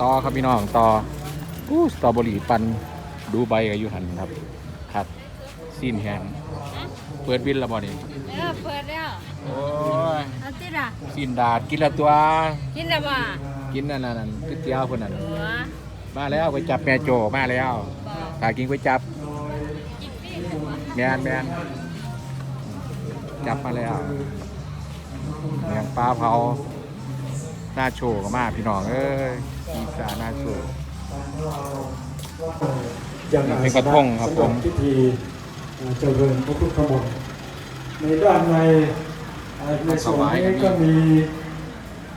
ต่อครับพี่น้องต่ออู้สตรอเบอรี่ปันดูใบกับยูหันครับครับซีนแฮงเปิดบินแล้วบ่นี่เออเปิดแล้วโอ้ยเอาติล่ะซีนดาดกินและตัว กินแล้วบ่กินนั่นนั่นนั่นก๋วยเตี๋ยวคนนั้นหัวมาแล้วไปจับแม่โจมาแล้วบ่ตากินก๋วยจับกินฟรีเลยบ่แมนแมนจับมาแล้วแมงปลาเผา หน้าโชว์ก็มาพี่น้องเอ้ยอีสานหน้าโชว์อย่างเป็นกระทงครับผมสำหพิธีเอ่อเจริญพระพุทธมนต์ในด้านในเอ่อในส่วนนี้ก็มี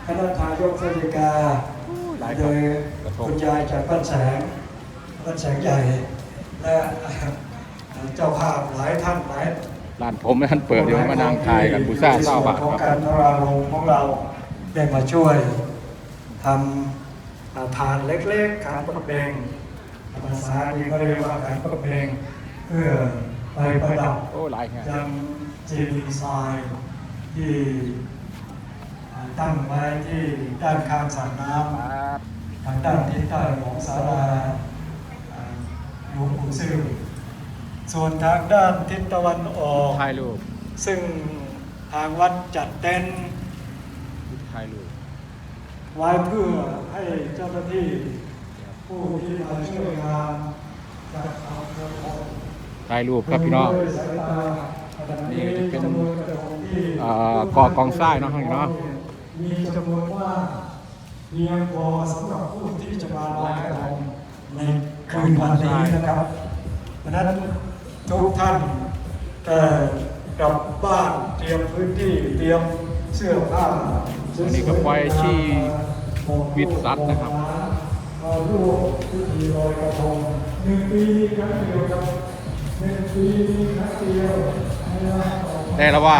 คณะทายกเสด็จกาหลายคโดนยกระทงคุณยายจากบ้านแสงบ้านแสงใหญ่ และเจ้าภาพหลายท่านหลาย ร้านผมท่านเปิดอยู่มานั่งทายกันบูซ่าเศร้าบาทของคการัรบทรารมของเรา ได้มาช่วยทำอ่าทานเล็กๆขานประเบงภาษาดีก็เรียกว่าขานประเบงเพื่อไปประดับโอ้หลายแฮะยังเจดีย์ทรายที่อ่าตั้งไว้ที่ด้านข้างสระน้ำครับทางด้านทิศใต้ของศาลาอ่าหลวงปู่ซื่อส่วนทางด้านทิศตะวันออกถ่ายรูปซึ่งทางวัดจัดเต็นท์ ถ่ายรูปไว้เพื่อให้เจ้าหน้าที่ผู้ที่มาช่วยงานจัดทำกระทงถ่ายรูปครับพี่น้องด้วยสายตาขณะนี้จำนวนกระทงที่อ่ากอกองทรายเนาะข้างนี้เนาะมีจำนวนว่ากเพียงพอสำหรับผู้ที่จะมาลอยกระทงในคืนวันนี้นะครับเพราะฉะนั้นทุกท่านแต่กลับบ้านเตรียมพื้นที่เตรียมเสื้อผ้า อันนี้ก็ปล่อยที่วิดซัดนะครับร่วมพิธีลอยกระทงหนึ่งปีครั้งเดียวครับหนึ่งปีครั้งเดียวได้แล้วว่า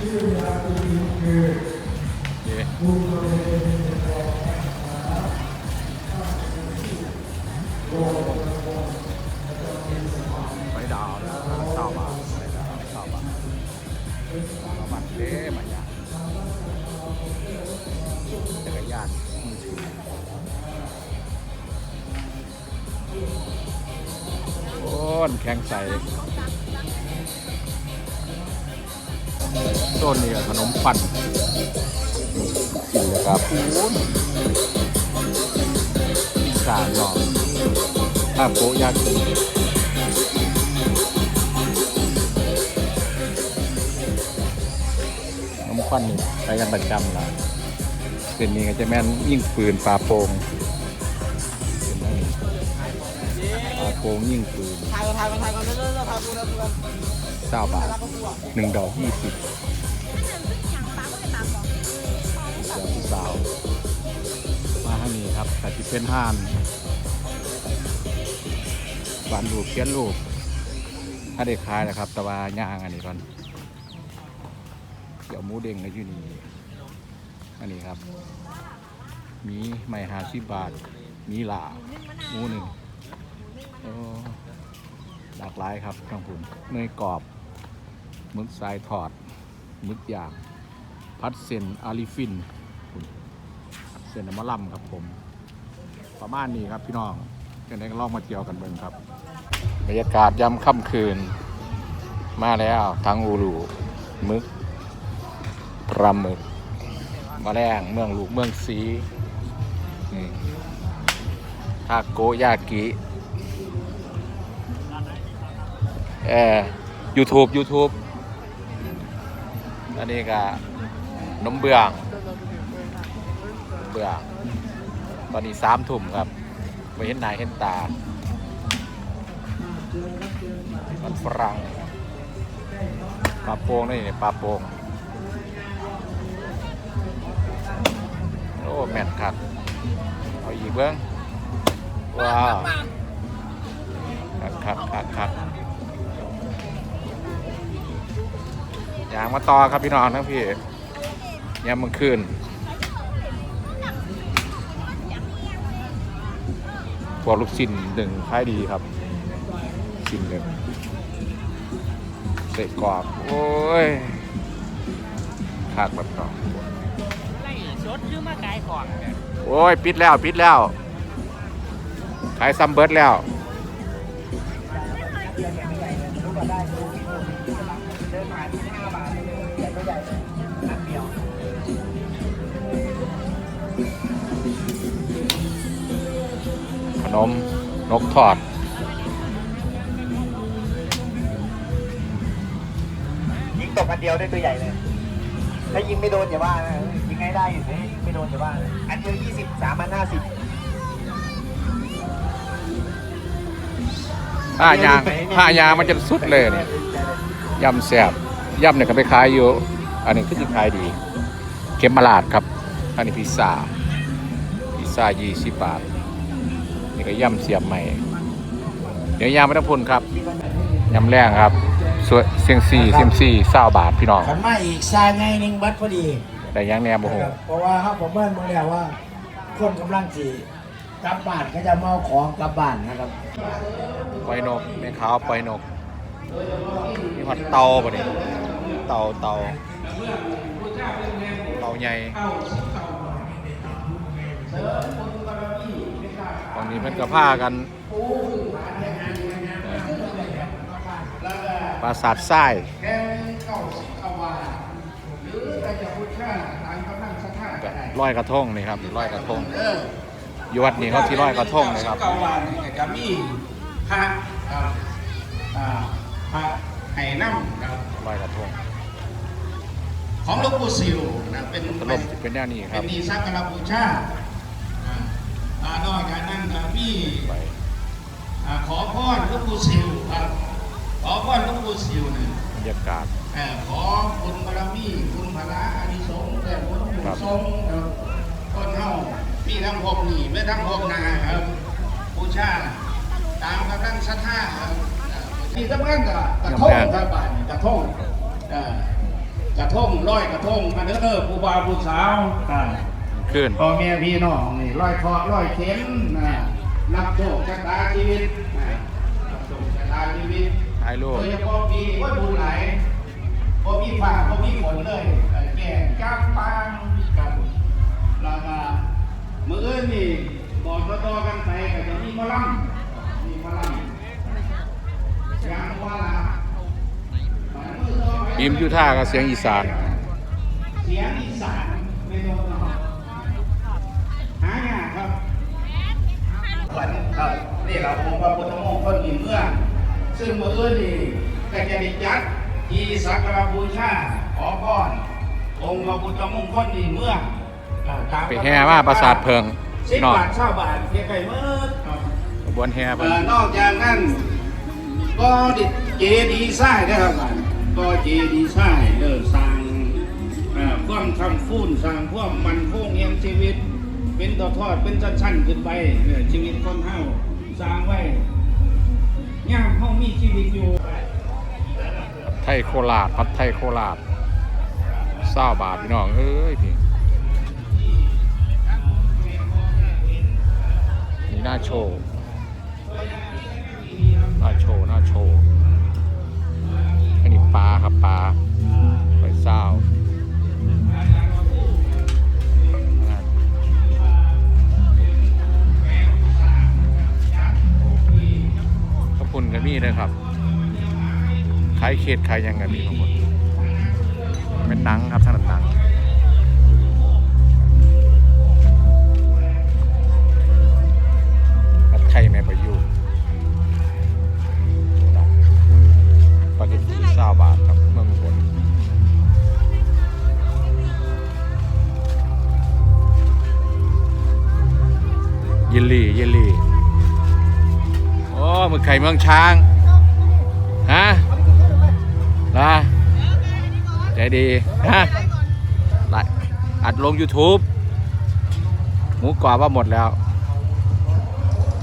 ชื่อยาตีคือบุญตัวเองโลกไปดาวนะเศร้าบาทไปดาวเศร้าบาทเอาบัตรเด้มาอย่าง จักรยานมือถือโอ้นแข็งใสต้นนี่ขนมปันกินเลยครับปูนอีสานเนาะถ้าโปะยากิน้ำควันนี่ไปกันประจำละ คืนนี้ก็จะแม่นยิ่งปืนปลาโป่งปลาโป่งยิ่งปืนถ่ายก่อนถ่ายก่อนถ่ายก่อนเร็วๆๆถ่ายกูเร็วๆเร็วเก้าบาทหนึ่งดอกยี่สิบเดี๋ยวพี่สาว มาทางนี้ครับแต่ที่เป็นห้านหวานรูปเขียนรูปถ้าได้ขายนะครับ แต่ว่ายางอันนี้ก่อน เดี๋ยวหมูเด้งในที่นี่ อันนี้ครับ มีไม่หาสิบบาท มีหลาหมูหนึ่งหลากหลายครับทางผมเนยกรอบมึกสายทอดมึกย่างพัดเซนอาลิฟินเซนมะล่ำครับผม ประมาณนี้ครับพี่น้องจะได้ลองมาเที่ยวกันเบิ่งครับบรรยากาศยามค่ำคืน มาแล้วทั้งอูรูมึกปลาหมึก มาแรงเมืองลูกเมืองสีนี่ทาโกยากิเออ YouTube YouTube อันนี้ก็นมเบืองเบืองตอนนี้สามทุ่มครับไปเห็นหนายเห็นตามันฝรั่งปลาโป่งนี่นี่ปลาโป่ง โอ้แม่นคักเอาอีกเบิ้งว้าวคักคักคักคักยางมาต่อครับพี่น้องทั้งพี่ยามมันคืนพวกลูกชิ้นหนึ่งขายดีครับชิ้นหนึ่งเสร็จกรอบ โอ้ยคักแบบน้อ ๆไล่ชดหรือมาไกลก่อนเนี่ยโอ้ยปิดแล้วปิดแล้ว ขายซัมเบิร์ดแล้ว ขนมนกทอด ยิงตกอันเดียวได้ตัวใหญ่เลย ถ้ายิงไม่โดนอย่าว่านะ ยิงให้ได้อยู่ถ้ายิงไม่โดนอย่าว่านะอันเดียวยี่สิบสามอันห้าสิบผ้ายางผ้ายางมันจะสุดเลยเนี่ยยำแซ่บยำเนี่ยก็ไปขายอยู่ อันนี้คือที่ขายดี เข็มมาลาดครับ อันนี้พิซซ่าพิซซ่ายี่สิบบาท นี่ก็ยำเสียบใหม่ เดี๋ยวยางไม่ต้องพุ่นครับยำแรงครับสวยเซียงซี่เซียงซี่เศร้าบาทพี่น้องขันมาอีกซาไงหนึ่งบัตรพอดี แต่ยังแนมโอ้โหนะครับเพราะว่าเขาผมเมื่อมาแล้วว่า คนกำลังสีกลับบ้านก็จะมาเอาของกลับบ้านนะครับ ปล่อยนกแม่ขาวปล่อยนกมีหอดเตาป่ะเนี่ยเตาเตาเตาใหญ่ตอนนี้เพิ่นก็พากันปราสาททรายก็ ร้อยกระทงนี่ครับร้อยกระทงอยู่วัดนี้เขาที่ร้อยกระทงนะครับเก้าวันนี่ก็มีพระครับอ่าพระไห่น้ำครับร้อยกระทงของหลวงปู่สิวนะเป็นตลบเป็นแนวนี้คเป็รับนดีสักการะบูชาอ่าอ่านอกจากนั้นก็มีไปอ่าขอพรหลวงปู่สิวครับขอพรหลวงปู่สิวเนี่ยบรรยากาศเอ่อ ขอคุณบารมีคุณพระอานิสงส์แต่คุณผู้ทรงครับคนเฮามีทั้งพรหนี่ไม่ทั้งพรหมนาครับบูชาตามกำลังศรัทธาครับที่สำคัญก็กระทงครับบ้านกระทงกระทงร้อยกระทงมาเด้อผู้บ่าวผู้สาวขึ้นพ่อแม่พี่น้องนี่ร้อยคราะห์ร้อยเข็มนะรับโชคชะตาชีวิตนะรับโชคชะตาชีวิตถ่ายรูปโดยเฉพาะปีว่าดูไหล พอมีฟ้าพอมีฝนเลยแต่แก่จ้างปางกันแล้วก็มืออื่นนี่บอกต่อๆกันไปก็จะมีมอลำมีมอลำยางว่าละบีมยูท่ากับเสียงอีสาน เสียงอีสานไม่โดนเนาะหายากครับวันครับนี่เราองค์พระพุทธมงคลอีเมืองซึ่งเมื่ออื่นนี่ก็จะได้จัด ที่สักการะบูชาขอพรองค์พระพุทธมงคลอีเมืองอ่าตามไปแห่มาปราสาทเพิงสิบนอกบาทเช่าบาทเพียงไก่เมื่อครับขบวนแห่ไปเอ่อนอกจากนั้นก็ดิเจดีย์ไส้นะครับบ้านก็เจดีย์ไส้เดินสร้างเอ่อความคำฟูนสร้างความมันคงเงียงชีวิต เป็นต่อทอดเป็นชั้นๆขึ้นไปเออชีวิตคนเฮาสร้างไว้ย่ามเฮามีชีวิตอยู่ ไทยโคราชพัดไทยโคราชเศร้าบาทพี่น้องเอ้ยพี่นี่หน้าโชว์หน้าโชว์หน้าโชว์อันนี้ปลาครับปลา เขตขายยังกันมีทั้งหมดเป็นหนังครับถนัดหนังผัดไข่แม่ประยูนปาเกตตี้ซาบาทครับเมืองอุบลเยลลี่เยลลี่โอ้หมึกไข่เมืองช้าง นะใจดีฮะไอัดลง YouTube หมูกรอบว่าหมดแล้ว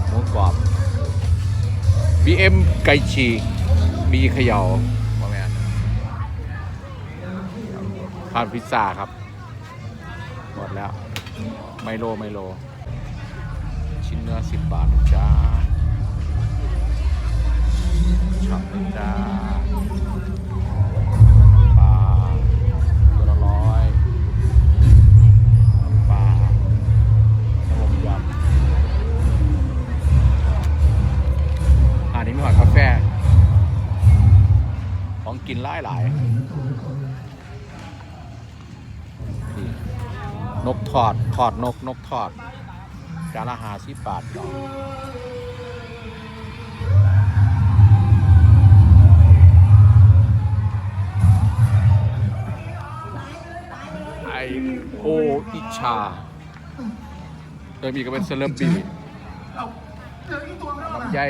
หมูกรอบ BM ไก่ฉีกมีเขย่าว่าแมนผ่านพิซซ่าครับ หมดแล้ว ไมโล ไมโล ชิ้นเนื้อสิบบาทนะจ้าช็อปนะจ้า นวกาแฟ ของกินหลายหลายนกทอด ทอดนก นกทอด จานละหาสิบบาทต่อไอโออิชาเออมีก็เป็นเซเลบบีใหญ่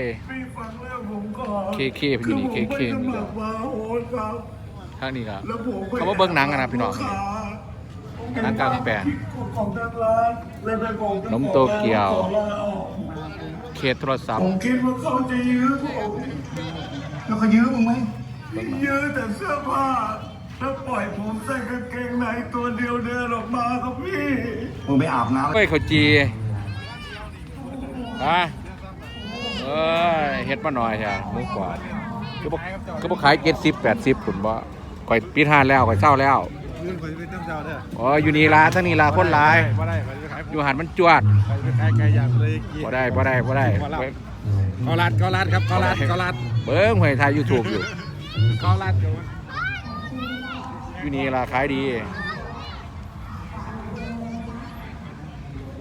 เคเคเป็นอยู่นี่เคเคนี่ก็ทางนี้ก็เขามาเบิ้งหนังกันนะพี่น้องหนังกลางแปลงนมโตเกียว เคสโทรศัพผท์มคิดว่าเขาจะยื้อผมแล้วเขายื้อมึงไหมยื้อแต่เสื้อผ้าแล้วปล่อยผมใส่กางเกงในตัวเดียวเดินออกมาครับพี่ มึงไปอาบน้ำเฮ้ยเขาวจีฮะเอ้ ยเฮ็ดมาหน่อยใช่หมุกกวาดก็บอกก็บอกขายเจ็ดสิบแปดสิบคุณบ่ก่อยปีทานแล้วก่อยเศร้าแล้วอ๋ออยู่นี่ลาทั้งนี้ลาคนหลายบ่ได้ไปขายอยู่หันมันจวดไปขายไก่ย่างเลยกี่บ่ได้บ่ได้บ่ได้เบิ่งเกาลัดเกาลัดครับเกาลัดเกาลัดเบิ้งหวยไทยยูทูบอยู่เกาลัดอยู่อยู่นี่ลาขายดี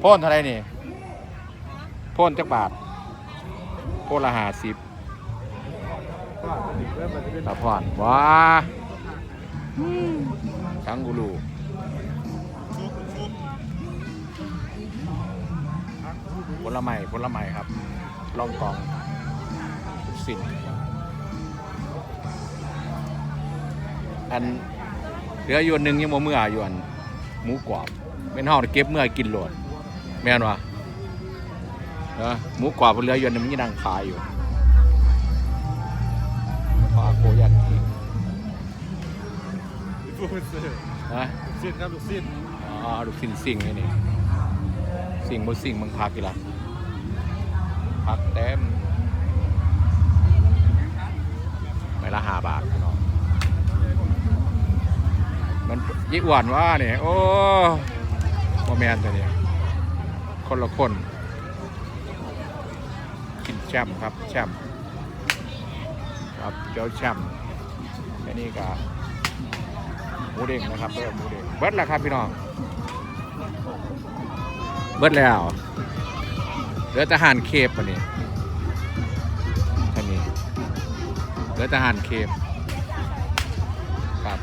โพ่นเท่าไหรนี่โพ่นจักบาท โพ่นละห้าสิบตาพอนว้าชังกูรูผลไม้ผลไม้ครับล่องกองสิ่งอันเหลืออยู่อันหนึ่งยังโมเมื่ออยู่อันหมูกรอบเป็นห้อเก็บเมื่อกินโหลดแม่นวะ เออหมูกรอบเหลืออยู่อันหนึงมันยังนั่งขายอยู่ทาโกยากิฟูดเสือนะสิ้นครับลูกสิ้นอ๋อลูกสิ่งสิ่งนี่นี่สิ่งบ่สิ่งมึงพักกี่ละพักเต็มไม่ละห้าบาทพี่น้องมันยิ่งหวานว่าเนี่ยโอ้โมแมนตัวเนี้ยคนละคนกินแชมป์ครับแชมป์ครับเจ้าแชมป์แค่นี้ก็หมูเด้งนะครับเบิดหมูเด้งเบิดแล้วครับพี่น้องเบิดแล้วเหลือแต่หารเคฟอันนี้อันนี้เหลือแต่อาหารเคฟครับ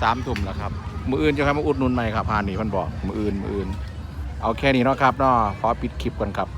สามทุ่มแล้วครับมืออื่นจะใครมาอุดนุนใหมครับพานนี่พันบอกมืออื่นมืออื่นเอาแค่นี้เนาะครับเนาะขอปิดคลิปก่อนครับ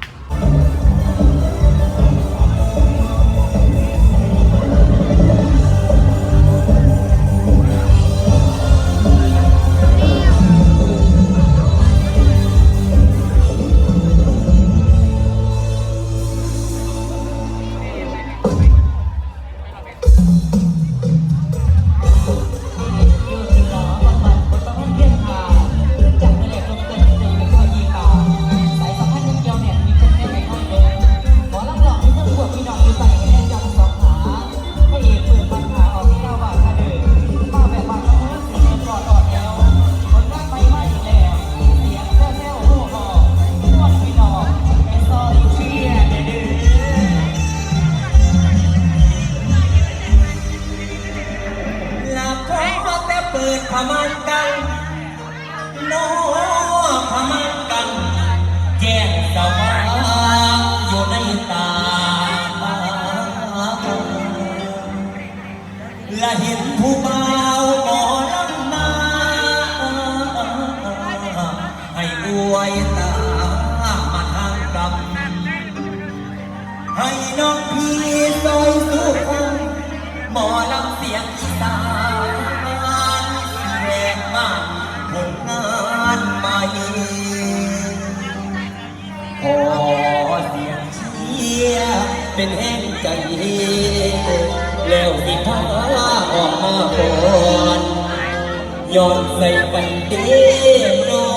เป็นแห้งใจ แล้วสิพาออกมาก่อนย้อนใส่กัเด้อ